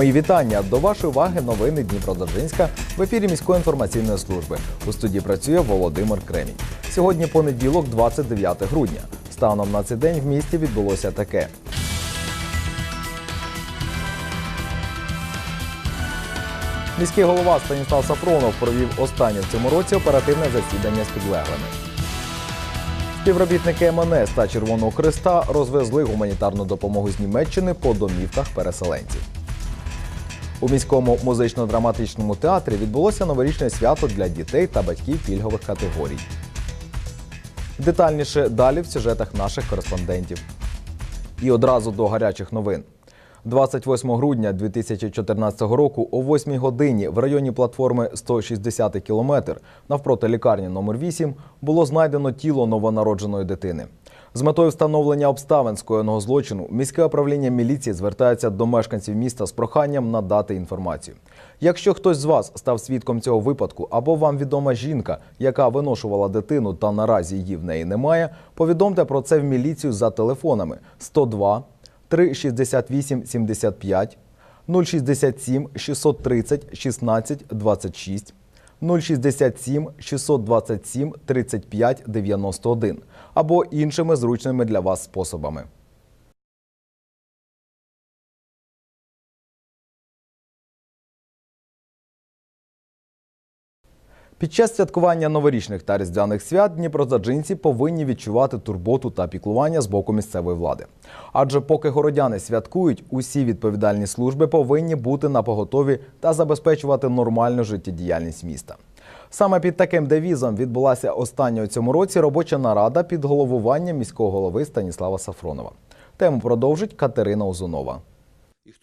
Мої вітання до вашої уваги. Новини Дніпродзержинська в ефірі міської інформаційної служби. У студії працює Володимир Кремінь. Сьогодні понеділок, 29 грудня. Станом на цей день в місті відбулося таке. Міський голова Станіслав Сафронов провів останнє в цьому році оперативне засідання з підлеглими. Співробітники МНС та Червоного Христа розвезли гуманітарну допомогу з Німеччини по домівках переселенців. У міському музично-драматичному театрі відбулося новорічне свято для дітей та батьків пільгових категорій. Детальніше далі в сюжетах наших кореспондентів. І одразу до гарячих новин. 28 грудня 2014 року о 8 годині в районі платформи 160 кілометр навпроти лікарні номер 8 було знайдено тіло новонародженої дитини. З метою встановлення обставин скоєного злочину міське управління міліції звертається до мешканців міста з проханням надати інформацію. Якщо хтось з вас став свідком цього випадку, або вам відома жінка, яка виношувала дитину та наразі її в неї немає, повідомте про це в міліцію за телефонами 102 368 75 067 630 16 26 067 627 35 91 або іншими зручними для вас способами. Під час святкування новорічних та різдвяних свят дніпродзаджинці повинні відчувати турботу та піклування з боку місцевої влади. Адже поки городяни святкують, усі відповідальні служби повинні бути на поготові та забезпечувати нормальну життєдіяльність міста. Саме під таким девізом відбулася остання у цьому році робоча нарада під головуванням міського голови Станіслава Сафронова. Тему продовжить Катерина Озунова.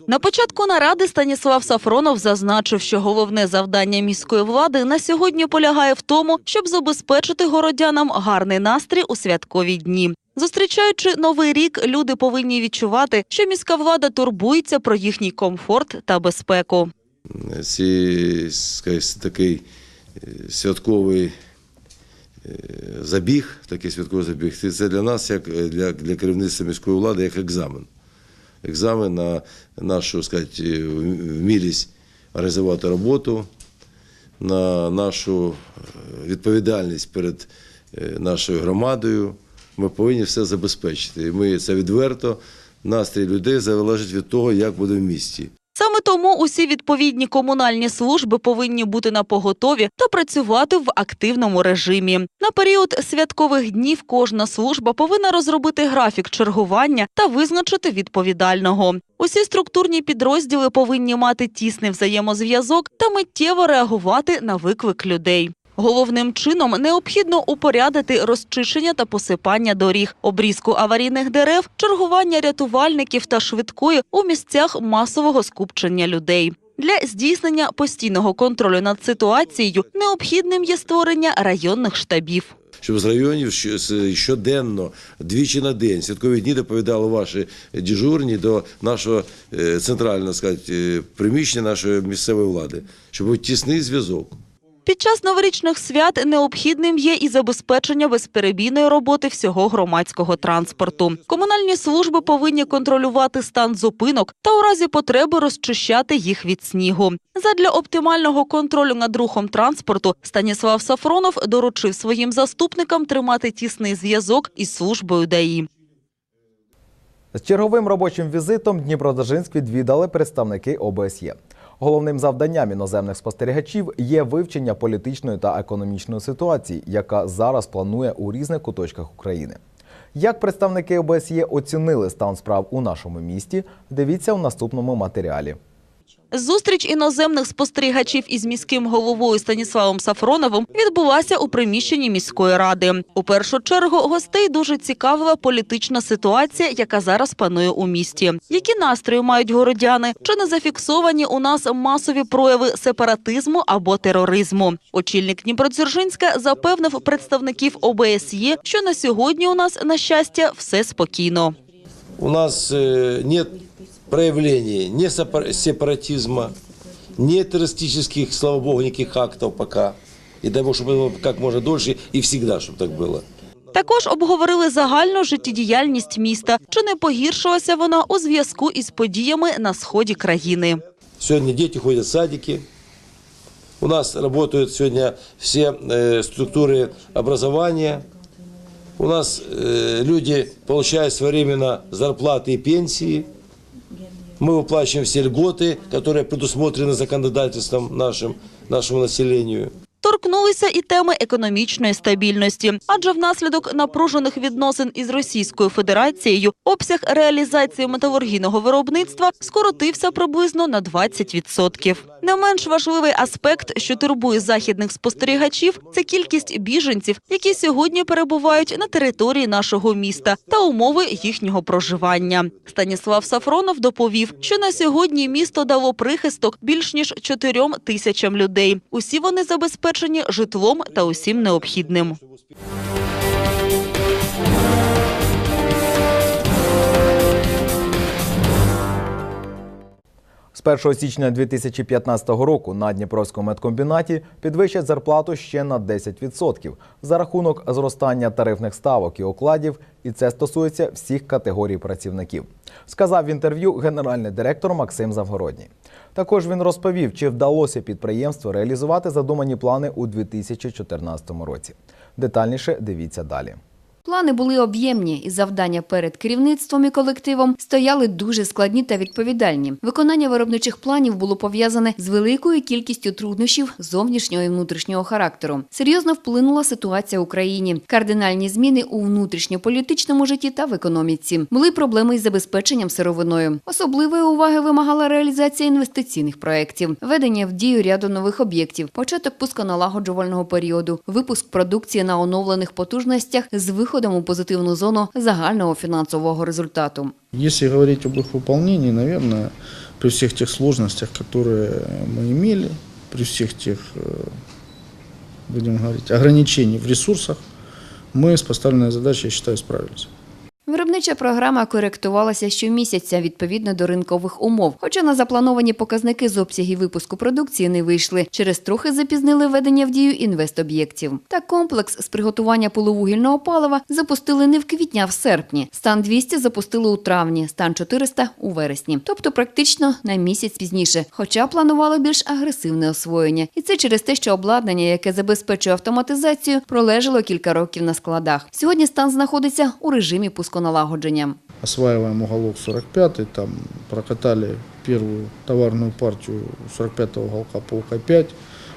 На початку наради Станіслав Сафронов зазначив, що головне завдання міської влади на сьогодні полягає в тому, щоб забезпечити городянам гарний настрій у святкові дні. Зустрічаючи новий рік, люди повинні відчувати, що міська влада турбується про їхній комфорт та безпеку. ці, скажімо, такий е, святковий е, забіг, такий святковий забіг, це- для нас, як для, для керівництва міської влади, як екзамен. Екзамен на нашу сказать, е, вмілість організувати роботу, на нашу е, відповідальність перед е, нашою громадою. Ми повинні все забезпечити. І ми це відверто. Настрій людей залежить від того, як буде в місті. Саме тому усі відповідні комунальні служби повинні бути на поготові та працювати в активному режимі. На період святкових днів кожна служба повинна розробити графік чергування та визначити відповідального. Усі структурні підрозділи повинні мати тісний взаємозв'язок та миттєво реагувати на виклик людей. Головним чином необхідно упорядити розчищення та посипання доріг, обрізку аварійних дерев, чергування рятувальників та швидкої у місцях масового скупчення людей. Для здійснення постійного контролю над ситуацією необхідним є створення районних штабів. щоб з районів щоденно, двічі на день, святкові дні доповідали ваші дежурні до нашого е, центрального сказати, е, приміщення нашої місцевої влади, щоб був тісний зв'язок. Під час новорічних свят необхідним є і забезпечення безперебійної роботи всього громадського транспорту. Комунальні служби повинні контролювати стан зупинок та у разі потреби розчищати їх від снігу. Задля оптимального контролю над рухом транспорту Станіслав Сафронов доручив своїм заступникам тримати тісний зв'язок із службою ДАІ. З черговим робочим візитом Дніпродзержинськ відвідали представники ОБСЄ. Головним завданням іноземних спостерігачів є вивчення політичної та економічної ситуації, яка зараз планує у різних куточках України. Як представники ОБСЄ оцінили стан справ у нашому місті, дивіться у наступному матеріалі. Зустріч іноземних спостерігачів із міським головою Станіславом Сафроновим відбулася у приміщенні міської ради. У першу чергу гостей дуже цікавила політична ситуація, яка зараз панує у місті. Які настрої мають городяни? Чи не зафіксовані у нас масові прояви сепаратизму або тероризму? Очільник Дніпродзержинська запевнив представників ОБСЄ, що на сьогодні у нас на щастя все спокійно. у нас э, нет проявлений ни сепар- сепаратизма, ни террористических, слава богу, никаких актов пока. И дай Бог, чтобы было как можно дольше и всегда, чтобы так было. Також обговорили загальну життєдіяльність міста. Чи не погіршилася вона у зв'язку із подіями на сході країни? Сегодня дети ходят в садики. У нас работают сегодня все э, структуры образования. У нас э, люди получают своевременно зарплаты и пенсии. Мы выплачиваем все льготы, которые предусмотрены законодательством нашим, нашему населению. Торкнулися і теми економічної стабільності, адже внаслідок напружених відносин із Російською Федерацією обсяг реалізації металургійного виробництва скоротився приблизно на 20%. Не менш важливий аспект, що турбує західних спостерігачів, це кількість біженців, які сьогодні перебувають на території нашого міста та умови їхнього проживання. Станіслав Сафронов доповів, що на сьогодні місто дало прихисток більш ніж чотирьом тисячам людей. Усі вони забезпечені житлом та усім необхідним. З 1 січня 2015 року на Дніпровському медкомбінаті підвищать зарплату ще на 10% за рахунок зростання тарифних ставок і окладів, і це стосується всіх категорій працівників. Сказав в інтерв'ю генеральний директор Максим Завгородній. Також він розповів, чи вдалося підприємству реалізувати задумані плани у 2014 році. Детальніше дивіться далі. Плани були об'ємні, і завдання перед керівництвом і колективом стояли дуже складні та відповідальні. Виконання виробничих планів було пов'язане з великою кількістю труднощів зовнішнього і внутрішнього характеру. Серйозно вплинула ситуація в Україні, кардинальні зміни у внутрішньополітичному житті та в економіці. Були проблеми із забезпеченням сировиною. Особливої уваги вимагала реалізація інвестиційних проєктів, введення в дію ряду нових об'єктів, початок пусконалагоджувального періоду, випуск продукції на оновлених потужностях з виходом у позитивну зону загального фінансового результату. Если говорить об их выполнении, наверное, при всех тех сложностях, которые мы имели, при всех тех, э, будем говорить, ограничений в ресурсах, мы с поставленной задачей, я считаю, справились. Виробнича програма коректувалася щомісяця відповідно до ринкових умов. Хоча на заплановані показники з обсягів випуску продукції не вийшли, через трохи запізнили введення в дію інвестоб'єктів. Та комплекс з приготування полувугільного палива запустили не в квітні, а в серпні. Стан 200 запустили у травні, стан 400 – у вересні. Тобто практично на місяць пізніше. Хоча планували більш агресивне освоєння. І це через те, що обладнання, яке забезпечує автоматизацію, пролежало кілька років на складах. Сьогодні стан знаходиться у режимі пусконалагодження. Осваиваем уголок 45 там прокатали первую товарную партию 45-го уголка полка 5.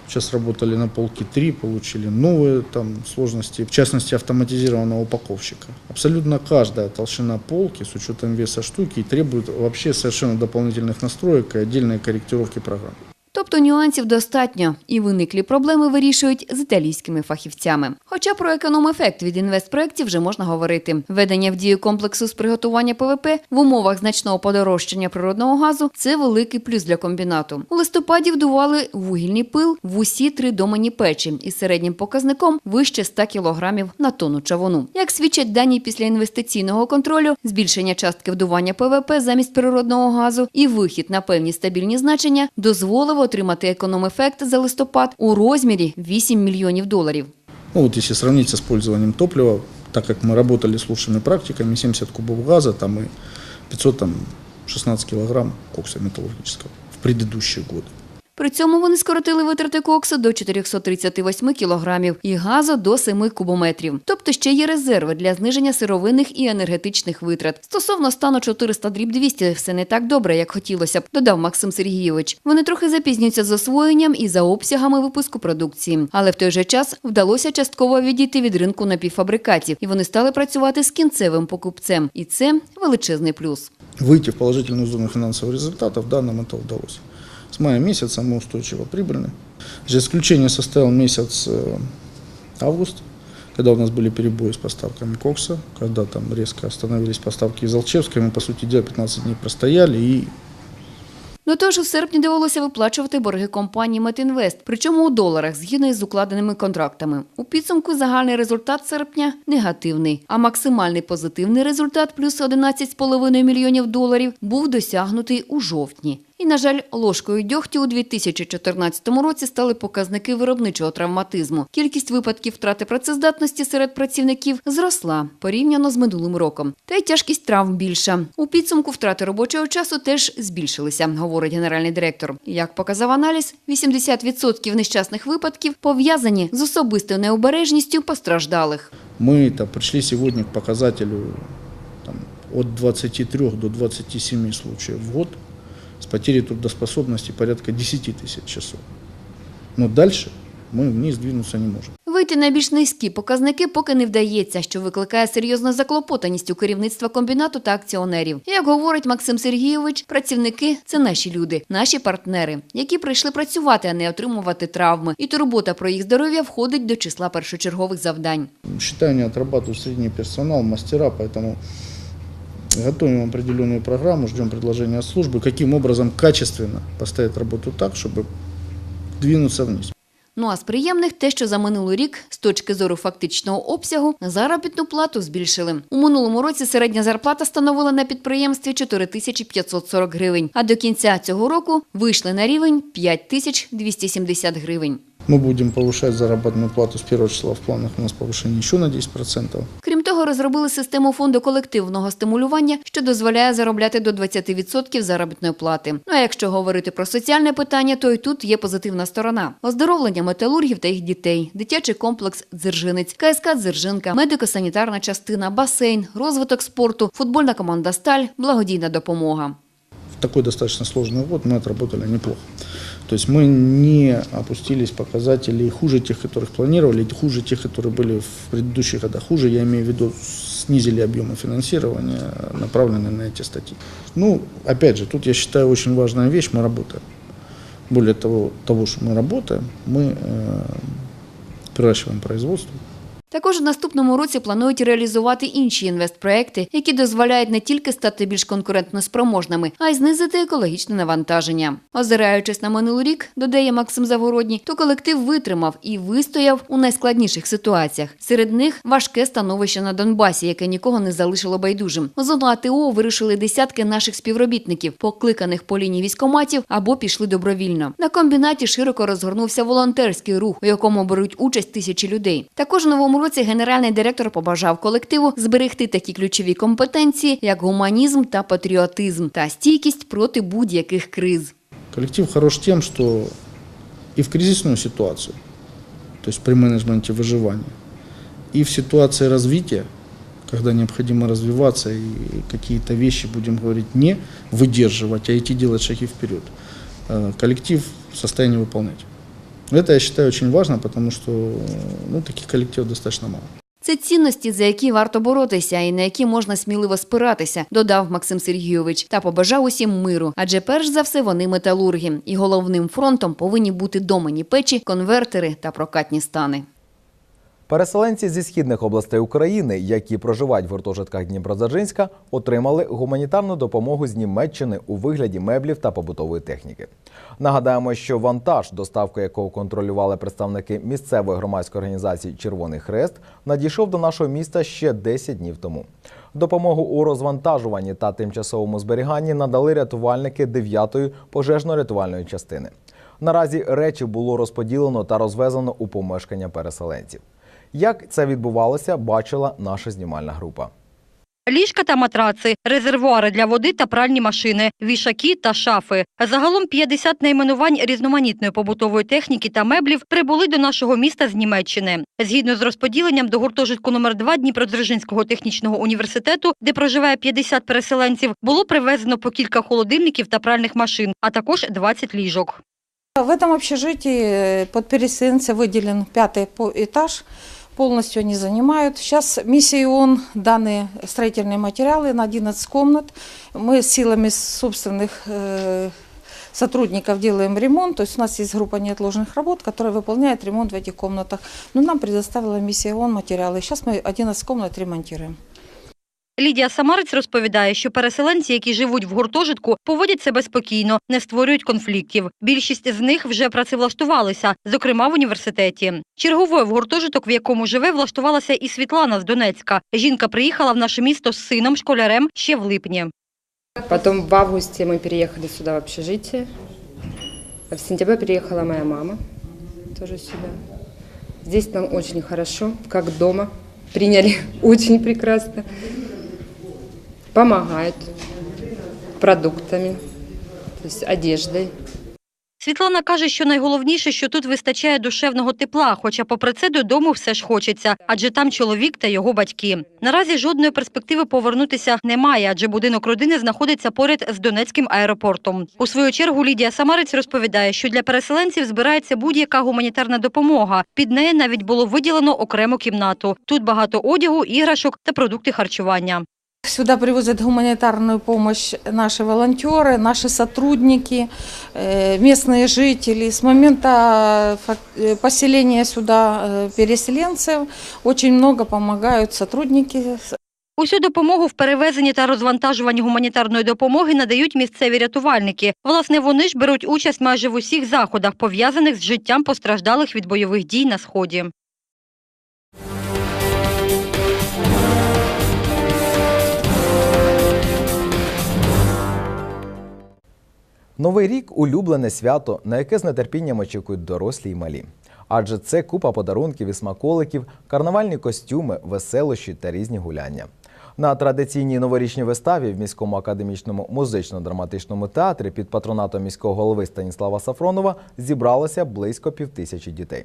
Сейчас работали на полке 3, получили новые там сложности, в частности автоматизированного упаковщика. Абсолютно каждая толщина полки с учетом веса штуки требует вообще совершенно дополнительных настроек и отдельной корректировки программ. Тобто нюансів достатньо, і виниклі проблеми вирішують з італійськими фахівцями. Хоча про економ-ефект від інвестпроєктів вже можна говорити. Введення в дію комплексу з приготування ПВП в умовах значного подорожчання природного газу це великий плюс для комбінату. У листопаді вдували вугільний пил в усі три домані печі із середнім показником вище 100 кг на тонну чавуну. Як свідчать дані після інвестиційного контролю, збільшення частки вдування ПВП замість природного газу і вихід на певні стабільні значення дозволив отримати економ-ефект за листопад у розмірі 8 мільйонів доларів. Ну вот если сравнить с использованием топлива, так как мы работали с лучшими практиками, 70 кубов газа там и 516 килограмм кокса металлургического в предыдущие годы. При цьому вони скоротили витрати коксу до 438 кілограмів і газу до 7 кубометрів. Тобто ще є резерви для зниження сировинних і енергетичних витрат. Стосовно стану 400 дріб 200 все не так добре, як хотілося б, додав Максим Сергійович. Вони трохи запізнюються з освоєнням і за обсягами випуску продукції. Але в той же час вдалося частково відійти від ринку напівфабрикатів, і вони стали працювати з кінцевим покупцем. І це величезний плюс. Выйти в положительную зону финансовых результатов данным это удалось. С мая месяца мы устойчиво прибыльны. За исключение составил месяц э, август, когда у нас были перебои с поставками кокса, когда там резко остановились поставки из Алчевска, мы, по сути дела, 15 дней простояли и До того ж, у серпні довелося виплачувати борги компанії Метінвест, причому у доларах згідно із укладеними контрактами. У підсумку загальний результат серпня негативний, а максимальний позитивний результат плюс 11,5 мільйонів доларів був досягнутий у жовтні. І, на жаль, ложкою дьогтю у 2014 році стали показники виробничого травматизму. Кількість випадків втрати працездатності серед працівників зросла порівняно з минулим роком. Та й тяжкість травм більша. У підсумку втрати робочого часу теж збільшилися, говорить генеральний директор. Як показав аналіз, 80% нещасних випадків пов'язані з особистою необережністю постраждалих. Мы -то пришли сегодня к показателю там, от 23 до 27 случаев в год с потерей трудоспособности порядка 10 тысяч часов. Но дальше мы вниз двинуться не можем. Вийти на більш низькі показники поки не вдається, що викликає серйозну заклопотаність у керівництва комбінату та акціонерів. Як говорить Максим Сергійович, працівники це наші люди, наші партнери, які прийшли працювати, а не отримувати травми. І турбота про їх здоров'я входить до числа першочергових завдань. Считаю, не отрабатывают средний персонал, мастера, поэтому готовим определенную программу, ждем предложения службы, каким образом качественно поставить работу так, чтобы двинуться вниз. Ну а з приємних те, що за минулий рік, з точки зору фактичного обсягу, заробітну плату збільшили. У минулому році середня зарплата становила на підприємстві 4540 гривень, а до кінця цього року вийшли на рівень 5270 гривень. Мы будем повышать заработную плату с первого числа. В планах у нас повышение еще на 10%. Крім того, розробили систему фонду колективного стимулювання, що дозволяє заробляти до 20% заробітної плати. Ну а якщо говорити про соціальне питання, то й тут є позитивна сторона: оздоровлення металургів та їх дітей, дитячий комплекс Дзержинець, КСК Дзержинка, медико-санітарна частина, басейн, розвиток спорту, футбольна команда Сталь, благодійна допомога. В такой достаточно сложный год мы отработали неплохо. То есть мы не опустились показатели хуже тех, которых планировали, хуже тех, которые были в предыдущих годах. Хуже, я имею в виду, снизили объемы финансирования, направленные на эти статьи. Ну, опять же, тут я считаю очень важная вещь, мы работаем. Более того, того что мы работаем, мы э, приращиваем производство, Також у наступному році планують реалізувати інші інвестпроекти, які дозволяють не тільки стати більш конкурентно спроможними, а й знизити екологічне навантаження. Озираючись на минулий рік, додає Максим Загородній, то колектив витримав і вистояв у найскладніших ситуаціях. Серед них важке становище на Донбасі, яке нікого не залишило байдужим. У зону АТО вирушили десятки наших співробітників, покликаних по лінії військоматів або пішли добровільно. На комбінаті широко розгорнувся волонтерський рух, у якому беруть участь тисячі людей. Також новому році генеральний директор побажав колективу зберегти такі ключові компетенції, як гуманізм та патріотизм, та стійкість проти будь-яких криз. Коллектив хорош тем, что и в кризисную ситуацию, то есть при менеджменте выживания, и в ситуации развития, когда необходимо развиваться и какие-то вещи, будем говорить, не выдерживать, а идти делать шаги вперед, э, коллектив в состоянии выполнять. Это я считаю очень важно, потому что ну, таких коллективов достаточно мало. Це цінності, за які варто боротися і на які можна сміливо спиратися, додав Максим Сергійович та побажав усім миру. Адже перш за все вони металурги, і головним фронтом повинні бути домані печі, конвертери та прокатні стани. Переселенці зі східних областей України, які проживають в гуртожитках Дніпродзержинська, отримали гуманітарну допомогу з Німеччини у вигляді меблів та побутової техніки. Нагадаємо, що вантаж, доставку якого контролювали представники місцевої громадської організації Червоний Хрест, надійшов до нашого міста ще 10 днів тому. Допомогу у розвантажуванні та тимчасовому зберіганні надали рятувальники 9-ї пожежно-рятувальної частини. Наразі речі було розподілено та розвезено у помешкання переселенців. Як це відбувалося, бачила наша знімальна група. Ліжка та матраци, резервуари для води та пральні машини, вішаки та шафи. Загалом 50 найменувань різноманітної побутової техніки та меблів прибули до нашого міста з Німеччини. Згідно з розподіленням до гуртожитку номер 2 Дніпродзержинського технічного університету, де проживає 50 переселенців, було привезено по кілька холодильників та пральних машин, а також 20 ліжок. В этом общежитии э, под переселенца выделен пятый по- этаж. Полностью они занимают. Сейчас миссией ООН даны строительные материалы на 11 комнат. Мы силами собственных э, сотрудников делаем ремонт. То есть у нас есть группа неотложных работ, которая выполняет ремонт в этих комнатах. Но нам предоставила миссия ООН материалы. Сейчас мы 11 комнат ремонтируем. Лідія Самарець розповідає, що переселенці, які живуть в гуртожитку, поводять себе спокійно, не створюють конфліктів. Більшість з них вже працевлаштувалися, зокрема в університеті. Черговою в гуртожиток, в якому живе, влаштувалася і Світлана з Донецька. Жінка приїхала в наше місто з сином школярем ще в липні. Потом в августе мы переехали сюда в общежитие. В сентябре переехала моя мама тоже сюда. Здесь нам очень хорошо, как дома. Приняли очень прекрасно. Помогают продуктами, то есть одеждой. Світлана каже, що найголовніше, що тут вистачає душевного тепла, хоча попри це додому все ж хочеться, адже там чоловік та його батьки. Наразі жодної перспективи повернутися немає, адже будинок родини знаходиться поряд з Донецьким аеропортом. У свою чергу Лідія Самарець розповідає, що для переселенців збирається будь-яка гуманітарна допомога. Під неї навіть було виділено окрему кімнату. Тут багато одягу, іграшок та продукти харчування. Сюда привозят гуманитарную помощь наши волонтеры, наши сотрудники, э, местные жители. С момента фак- э, поселения сюда э, переселенцев очень много помогают сотрудники Усю допомогу в перевезенні та розвантажуванні гуманітарної допомоги надають місцеві рятувальники. Власне, вони ж беруть участь майже в усіх заходах, пов'язаних з життям постраждалих від бойових дій на сході. Новий рік улюблене свято, на яке з нетерпінням очікують дорослі й малі. Адже це купа подарунків і смаколиків, карнавальні костюми, веселощі та різні гуляння. На традиційній новорічній виставі в міському академічному музично-драматичному театрі під патронатом міського голови Станіслава Сафронова зібралося близько півтисячі дітей.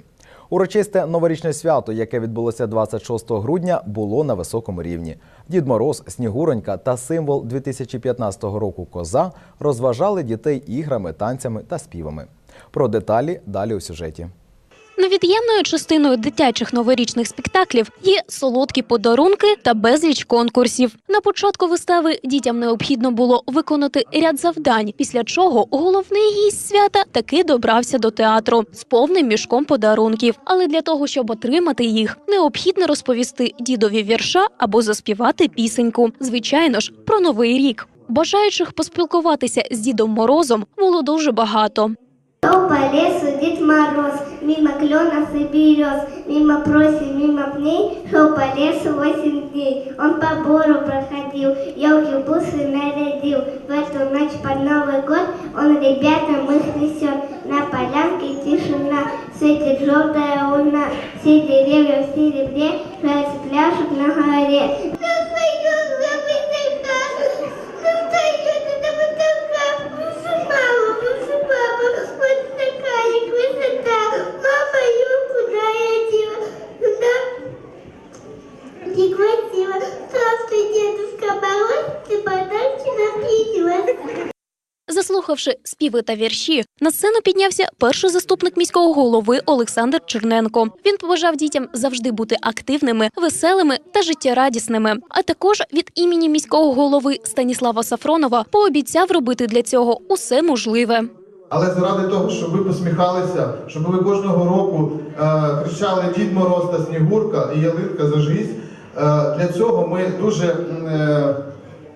Урочисте новорічне свято, яке відбулося 26 грудня, було на високому рівні. Дід Мороз, Снігуронька та символ 2015 року коза розважали дітей іграми, танцями та співами. Про деталі далі у сюжеті. Невід'ємною частиною дитячих новорічних спектаклів є солодкі подарунки та безліч конкурсів. На початку вистави дітям необхідно було виконати ряд завдань, після чого головний гість свята таки добрався до театру з повним мішком подарунків. Але для того, щоб отримати їх, необхідно розповісти дідові вірша або заспівати пісеньку. Звичайно ж, про новий рік. Бажаючих поспілкуватися з Дідом Морозом було дуже багато. По лесу Дед Мороз, мимо кленов и берез, мимо просен, мимо пней, шел по лесу восемь дней. Он по бору проходил, елки бусы нарядил. В эту ночь под Новый год он ребятам их несет. На полянке тишина, светит желтая луна, все деревья в серебре, жается пляшут на горе. Заслухавши співи та вірші, на сцену піднявся перший заступник міського голови Олександр Черненко. Він побажав дітям завжди бути активними, веселими та життєрадісними. А також від імені міського голови Станіслава Сафронова пообіцяв робити для цього усе можливе. Але заради того, щоб ви посміхалися, щоб ви кожного року е, кричали Дід Мороз та Снігурка і ялинка зажгись, е, для цього ми дуже е,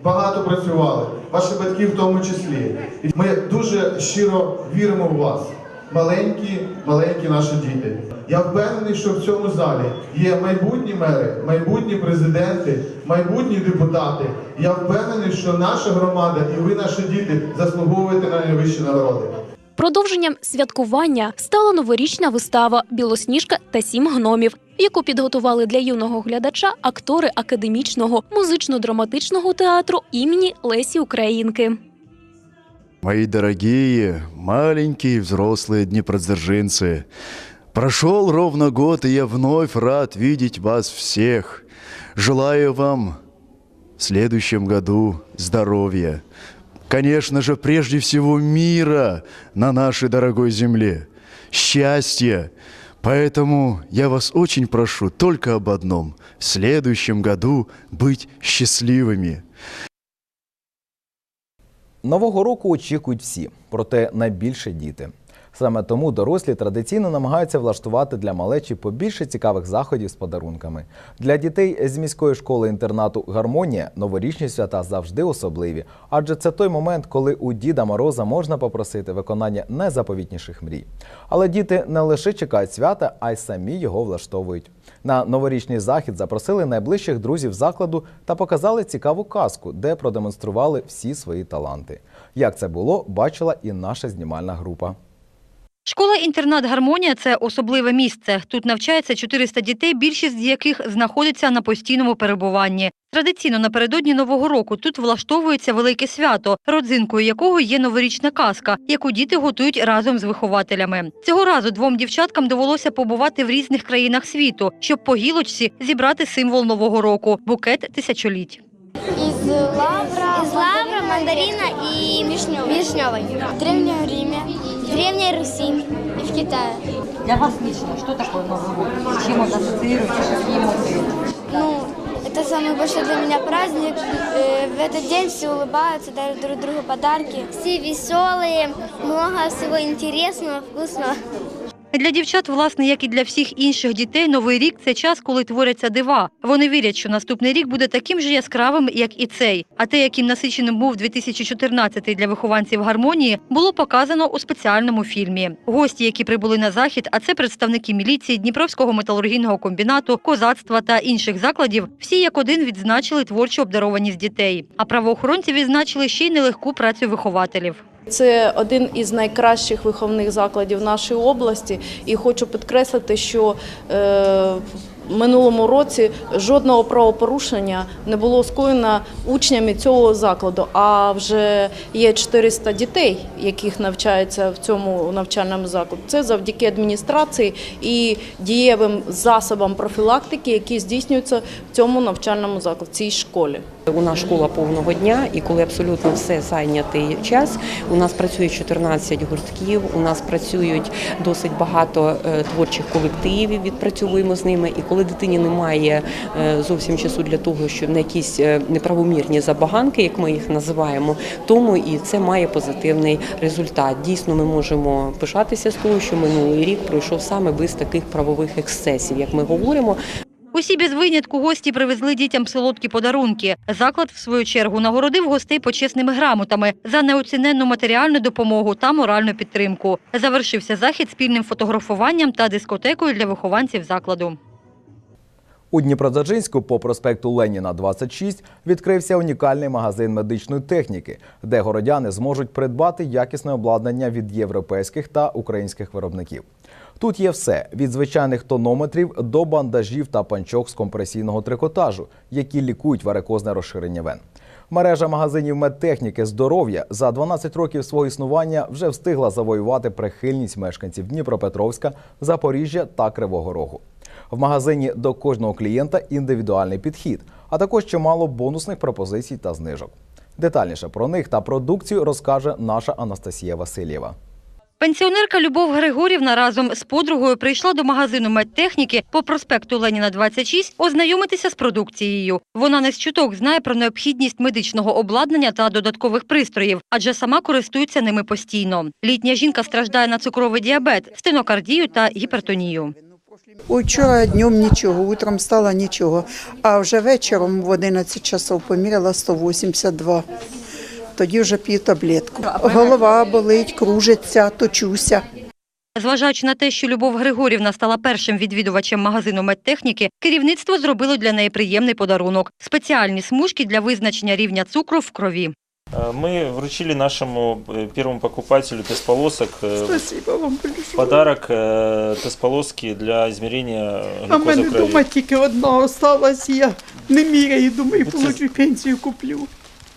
багато працювали, ваші батьки в тому числі. І ми дуже щиро віримо в вас. Маленькі, маленькі наші діти. Я впевнений, що в цьому залі є майбутні мери, майбутні президенти, майбутні депутати. Я впевнений, що наша громада і ви, наші діти, заслуговуєте на найвищі нагороди. Продовженням святкування стала новорічна вистава Білосніжка та сім гномів, яку підготували для юного глядача актори академічного музично-драматичного театру імені Лесі Українки. Мои дорогие, маленькие взрослые днепродзержинцы, прошел ровно год, и я вновь рад видеть вас всех. Желаю вам в следующем году здоровья. Конечно же, прежде всего мира на нашей дорогой земле, счастья. Поэтому я вас очень прошу только об одном – в следующем году быть счастливыми. Нового року очікують всі, проте найбільше діти. Саме тому дорослі традиційно намагаються влаштувати для малечі побільше цікавих заходів з подарунками. Для дітей з міської школи-інтернату Гармонія новорічні свята завжди особливі, адже це той момент, коли у Діда Мороза можна попросити виконання найзаповітніших мрій. Але діти не лише чекають свята, а й самі його влаштовують. На новорічний захід запросили найближчих друзів закладу та показали цікаву казку, де продемонстрували всі свої таланти. Як це було, бачила і наша знімальна група. Школа-інтернат Гармонія це особливе місце. Тут навчається 400 дітей, більшість з яких знаходиться на постійному перебуванні. Традиційно напередодні нового року тут влаштовується велике свято, родзинкою якого є новорічна казка, яку діти готують разом з вихователями. Цього разу двом дівчаткам довелося побувати в різних країнах світу, щоб по гілочці зібрати символ нового року букет тисячоліть. Из лавра, из лавра, мандарина и вишневой. В Древнем Риме, в Древней Руси и в Китае. Для вас лично, что такое Новый год? С чем он ассоциируется, какие эмоции? Ну, это самый большой для меня праздник. Э, В этот день все улыбаются, дарят друг другу подарки. Все веселые, много всего интересного, вкусного. Для дівчат, власне, як і для всіх інших дітей, новий рік це час, коли творяться дива. Вони вірять, що наступний рік буде таким же яскравим, як і цей. А те, яким насиченим був 2014 для вихованців гармонії, було показано у спеціальному фільмі. Гості, які прибули на захід, а це представники міліції, Дніпровського металургійного комбінату, козацтва та інших закладів, всі як один відзначили творчу обдарованість дітей. А правоохоронці відзначили ще й нелегку працю вихователів. Це один із найкращих виховних закладів нашої області, і хочу підкреслити, що е, в минулому році жодного правопорушення не було скоєно учнями цього закладу. А вже є 400 дітей, яких навчаються в цьому навчальному закладі. Це завдяки адміністрації і дієвим засобам профілактики, які здійснюються в цьому навчальному закладі, в цій школі. У нас школа повного дня, і коли абсолютно все зайнятий час, у нас працює 14 гуртків, у нас працюють досить багато е, творчих колективів, відпрацьовуємо з ними. І коли дитині немає е, зовсім часу для того, щоб на якісь е, неправомірні забаганки, як ми їх називаємо, тому і це має позитивний результат. Дійсно, ми можемо пишатися з того, що минулий рік пройшов саме без таких правових ексцесів, як ми говоримо. Усі без винятку гості привезли дітям солодкі подарунки. Заклад, в свою чергу, нагородив гостей почесними грамотами за неоціненну матеріальну допомогу та моральну підтримку. Завершився захід спільним фотографуванням та дискотекою для вихованців закладу. У Дніпродзержинську по проспекту Леніна 26 відкрився унікальний магазин медичної техніки, де городяни зможуть придбати якісне обладнання від європейських та українських виробників. Тут є все від звичайних тонометрів до бандажів та панчок з компресійного трикотажу, які лікують варикозне розширення вен. Мережа магазинів медтехніки здоров'я за 12 років свого існування вже встигла завоювати прихильність мешканців Дніпропетровська, Запоріжжя та Кривого Рогу. В магазині до кожного клієнта індивідуальний підхід, а також чимало бонусних пропозицій та знижок. Детальніше про них та продукцію розкаже наша Анастасія Васильєва. Пенсіонерка Любов Григорівна разом з подругою прийшла до магазину медтехніки по проспекту Леніна 26 ознайомитися з продукцією. Вона не з чуток знає про необхідність медичного обладнання та додаткових пристроїв, адже сама користується ними постійно. Літня жінка страждає на цукровий діабет, стенокардію та гіпертонію. Ой, Вчора днем нічого, утром стало нічого, а вже вечором в 11 часов поміряла 182 Тоді вже п'ю таблетку. Голова болить, кружиться, точуся. Зважаючи на те, що Любов Григорівна стала першим відвідувачем магазину медтехніки, керівництво зробило для неї приємний подарунок – спеціальні смужки для визначення рівня цукру в крові. Мы вручили нашему э, первому покупателю тест-полосок э, Спасибо вам большое. подарок э, тест-полоски для измерения А в глюкозы мене в крови. вдома тільки одна осталась, я не міряю, думаю, Будьте- получу пенсію куплю.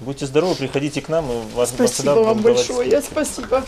Будьте здоровы, приходите к нам, мы вас Спасибо всегда вам будем давать большое, спасибо.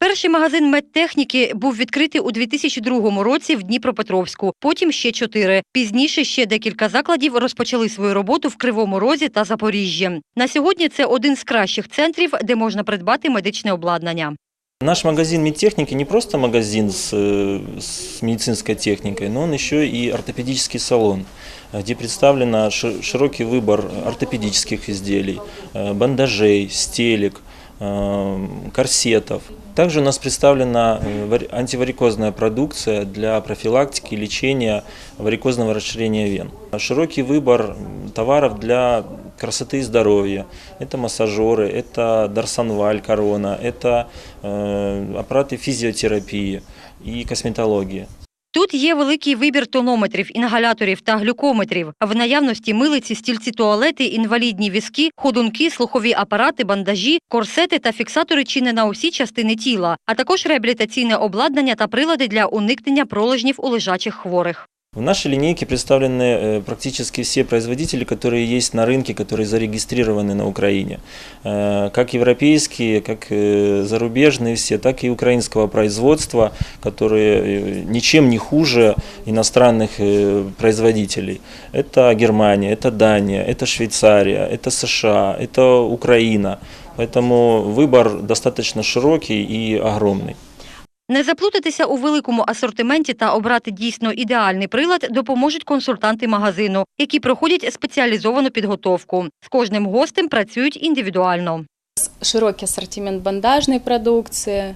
Перший магазин медтехніки був відкритий у 2002 році в Дніпропетровську, потім ще чотири. Пізніше ще декілька закладів розпочали свою роботу в Кривому Розі та Запоріжжі. На сьогодні це один з кращих центрів, де можна придбати медичне обладнання. Наш магазин медтехники не просто магазин с, э, с медицинской техникой, но он еще и ортопедический салон, э, Где представлен ши- широкий выбор ортопедических изделий, э, бандажей, стелек, э, корсетов. Также у нас представлена э, вари- антиварикозная продукция для профилактики и лечения варикозного расширения вен. Широкий выбор товаров для красоты и здоровья. Это массажеры, это Дарсонваль, Корона, это э, аппараты физиотерапии и косметологии. Тут є великий вибір тонометрів, інгаляторів та глюкометрів. В наявності милиці, стільці туалети, інвалідні візки, ходунки, слухові апарати, бандажі, корсети та фіксатори чи не на усі частини тіла, а також реабілітаційне обладнання та прилади для уникнення пролежнів у лежачих хворих. В нашей линейке представлены э, практически все производители, которые есть на рынке, которые зарегистрированы на Украине. Э, Как европейские, как э, зарубежные все, так и украинского производства, которые э, ничем не хуже иностранных э, производителей. Это Германия, это Дания, это Швейцария, это США, это Украина. Поэтому выбор достаточно широкий и огромный. Не заплутатися у великому асортименті та обрати дійсно ідеальний прилад допоможуть консультанти магазину, які проходять спеціалізовану підготовку. З кожним гостем працюють індивідуально. широкий ассортимент бандажной продукции,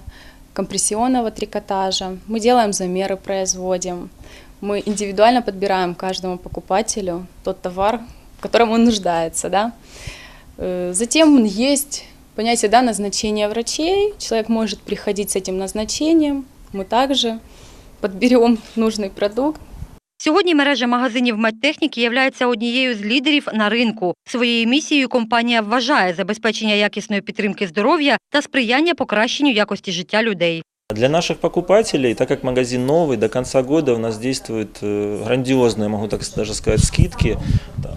компрессионного трикотажа. Мы делаем замеры, производим. Мы индивидуально подбираем каждому покупателю тот товар, в котором он нуждается. Да? Э, Затем есть понятие да, назначения врачей. Человек может приходить с этим назначением. Мы также подберем нужный продукт. Сьогодні мережа магазинів медтехніки є однією з лідерів на ринку. Своєю місією компанія вважає забезпечення якісної підтримки здоров'я та сприяння покращенню якості життя людей. Для наших покупателей, так как магазин новый, до конца года у нас действуют э, грандиозные, могу так даже сказать, скидки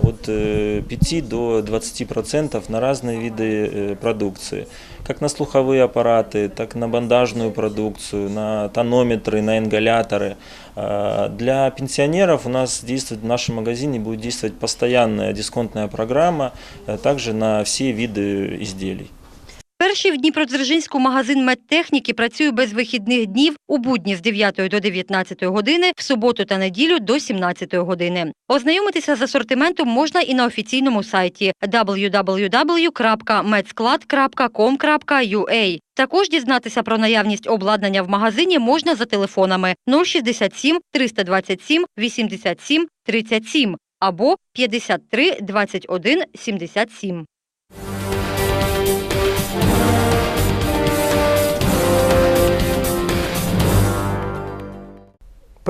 от э, 5 до 20% на разные виды э, продукции. Как на слуховые аппараты, так на бандажную продукцию, на тонометры, на ингаляторы. А Для пенсионеров у нас действует в нашем магазине будет действовать постоянная дисконтная программа, э, также на все виды изделий. Перший в Дніпродзержинську магазин медтехніки працює без вихідних днів у будні з 9 до 19 години, в суботу та неділю до 17 години. Ознайомитися з асортиментом можна і на офіційному сайті www.medsklad.com.ua. Також дізнатися про наявність обладнання в магазині можна за телефонами 067 327 87 37 або 53 21 77.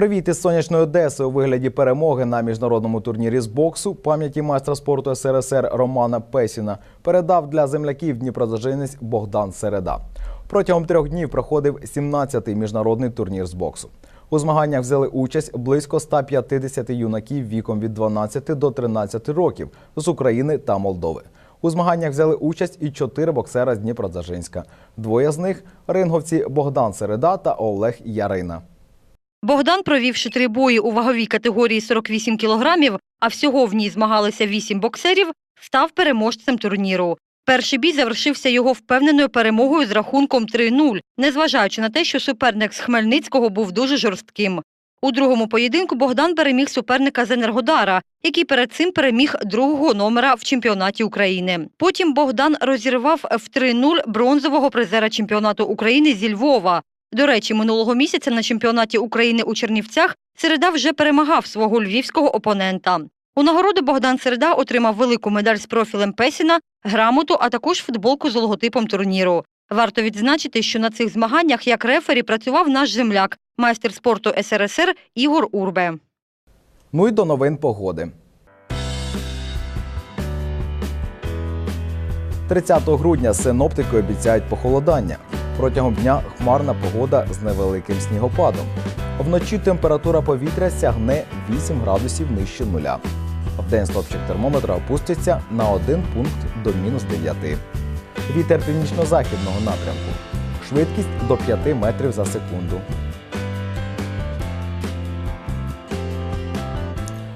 Привіт із сонячної Одеси у вигляді перемоги на міжнародному турнірі з боксу пам'яті майстра спорту СРСР Романа Песіна передав для земляків дніпродзержинець Богдан Середа. Протягом трьох днів проходив 17-й міжнародний турнір з боксу. У змаганнях взяли участь близько 150 юнаків віком від 12 до 13 років з України та Молдови. У змаганнях взяли участь і чотири боксера з Дніпродзержинська. Двоє з них ринговці Богдан Середа та Олег Ярина. Богдан, провівши три бої у ваговій категорії 48 кілограмів, а всього в ній змагалися вісім боксерів, став переможцем турніру. Перший бій завершився його впевненою перемогою з рахунком 3-0, незважаючи на те, що суперник з Хмельницького був дуже жорстким. У другому поєдинку Богдан переміг суперника з Енергодара, який перед цим переміг другого номера в чемпіонаті України. Потім Богдан розірвав в 3-0 бронзового призера чемпіонату України зі Львова. До речі, минулого місяця на чемпіонаті України у Чернівцях Середа вже перемагав свого львівського опонента. У нагороду Богдан Середа отримав велику медаль з профілем Песіна, грамоту, а також футболку з логотипом турніру. Варто відзначити, що на цих змаганнях як рефері працював наш земляк, майстер спорту СРСР Ігор Урбе. Ну і до новин погоди. 30 грудня синоптики обіцяють похолодання. Протягом дня хмарна погода з невеликим снігопадом. Вночі температура повітря сягне 8 градусів нижче нуля. Вдень стопчик термометра опуститься на 1 пункт до мінус 9. Вітер північно-західного напрямку. Швидкість до 5 метрів за секунду.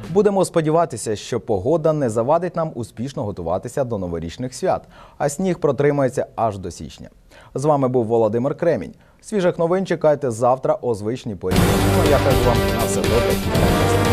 Будемо сподіватися, що погода не завадить нам успішно готуватися до новорічних свят, а сніг протримається аж до січня. З вами був Володимир Кремінь. Свіжих новин чекайте завтра о звичній порі. Ну, я кажу вам на все добре.